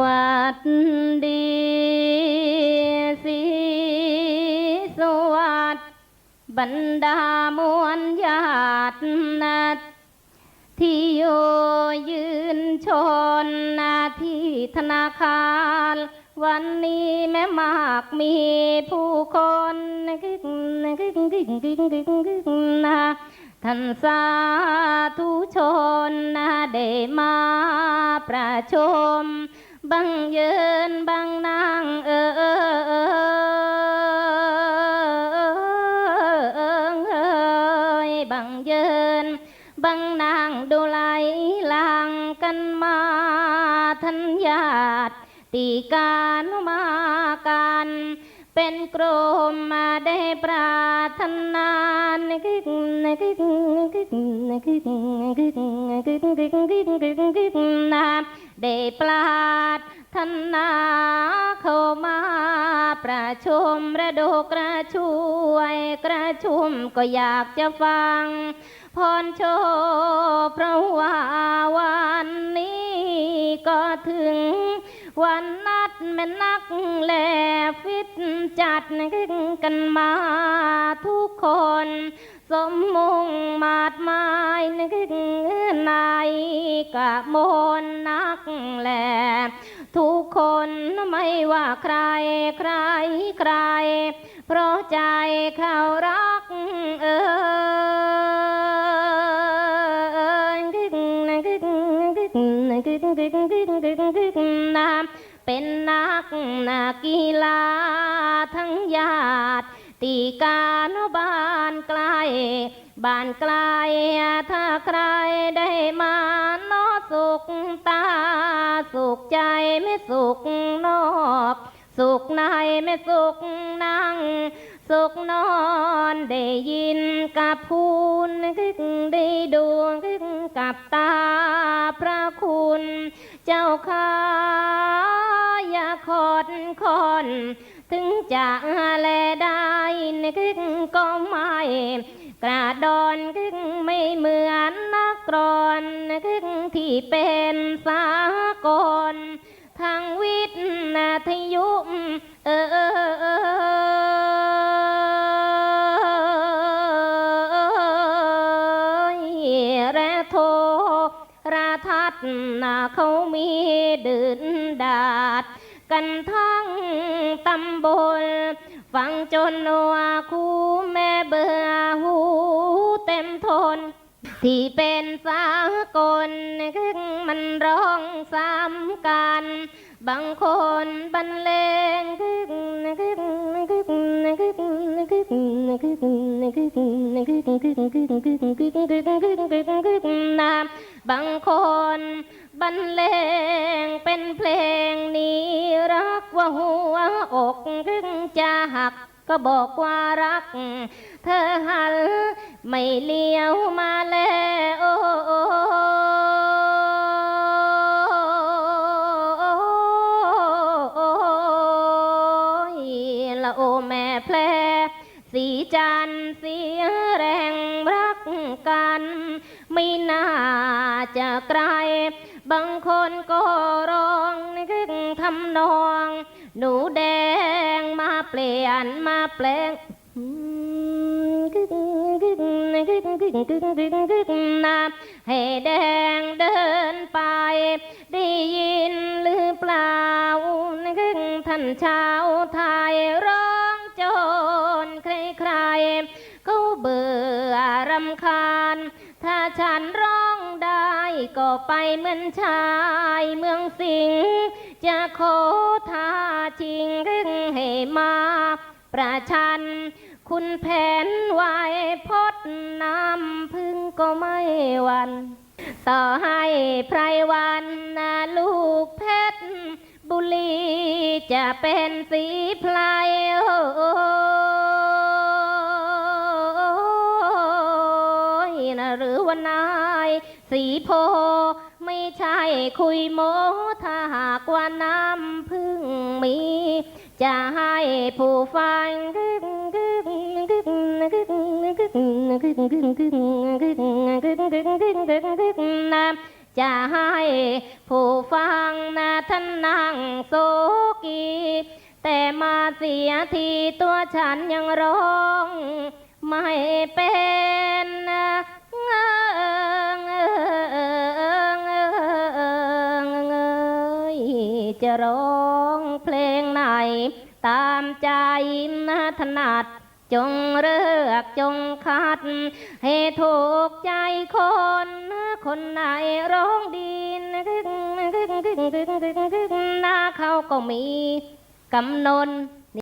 วัสดีสีสวัสดบรรดามวลญาตินัดที่อยู่ยืนชนนาที่ธนาคาร วันนี้แม่มากมีผู้คนนะท่านสาธุชนนะได้มาประชุม บังเยินบังนางเออเออเออเออเอยบังเยินบังนางดูไหลลางกันมาทันญาติตีการมากันเป็นกรมมาได้ปรารถนานา ได้ปรารถนาเข้ามาประชุมระดกกระช่วยกระชุมก็อยากจะฟังพรโชว์เพราะว่าวันนี้ก็ถึงวันนัดแม่นักแลฟิตจัดกันมาทุกคน สมมุงมาดไม้ในกะมนนักแหลทุกคนไม่ว่าใครใครใคร เพราะใจเขารักเออเป็นนักนากีฬาทั้งญาติ ตีการบ้านไกลบ้านไกลถ้าใครได้มาโนสุขตา สุขใจไม่สุขนอก สุขในไม่สุขนั่ง สุขนอนได้ยินกับพูนได้ดูกับตาพระคุณ เจ้าข้าอย่าขอดคอน ถึงจะแลได้ก็ไม่กระดอนกึงไม่เหมือนนักกรอนที่เป็นสากลทางวิทยุเออเออเออและโทรทัศน์เขามีดื่นดาดกันทั้ง ตำบล ฟังจนว่าคูแม่เบื่อหูเต็มทน ที่เป็นสากลมันร้องซ้ำกัน บางคนบรรเลงนะ บางคนบรรเลงเป็นเพลงนี้ รักว่าหัวอกจะหักก็บอกว่ารัก เธอหันไม่เลี้ยวมาแล้วโอ้ยละโอแม่แพร สีจันเสียแรงรักกัน ไม่น่าจะไกล บางคนก็ร้องนึกทำนอง หนูแดงมาเปลี่ยนมาแปลงนะให้แดงเดินไป ได้ยินหรือเปล่าท่านชาวไทยร้อง รำคาญ ถ้าฉันร้องได้ก็ไปเหมือนชายเมืองสิงห์จะขอท่าชิงรึงให้มา ประชัน คุณแผนไหวพดน้ำพึ่งก็ไม่หวัน ต่อให้ไพรวันนาลูกเพชรบุรีจะเป็นสีไพลนะ สีโพ ไม่ใช่คุยโมถ้าหากว่าน้ำพึ่งมี จะให้ผู้ฟังนะจะให้ผู้ฟังนะท่านนั่งโศกีแต่มาเสียทีตัวฉันยังร้องไม่เป็นนะเง จะร้องเพลงไหน ตามใจนะถนัด จงเลือกจงคัด ให้ถูกใจคน คนไหนร้องดีนะเขาก็มีกำนน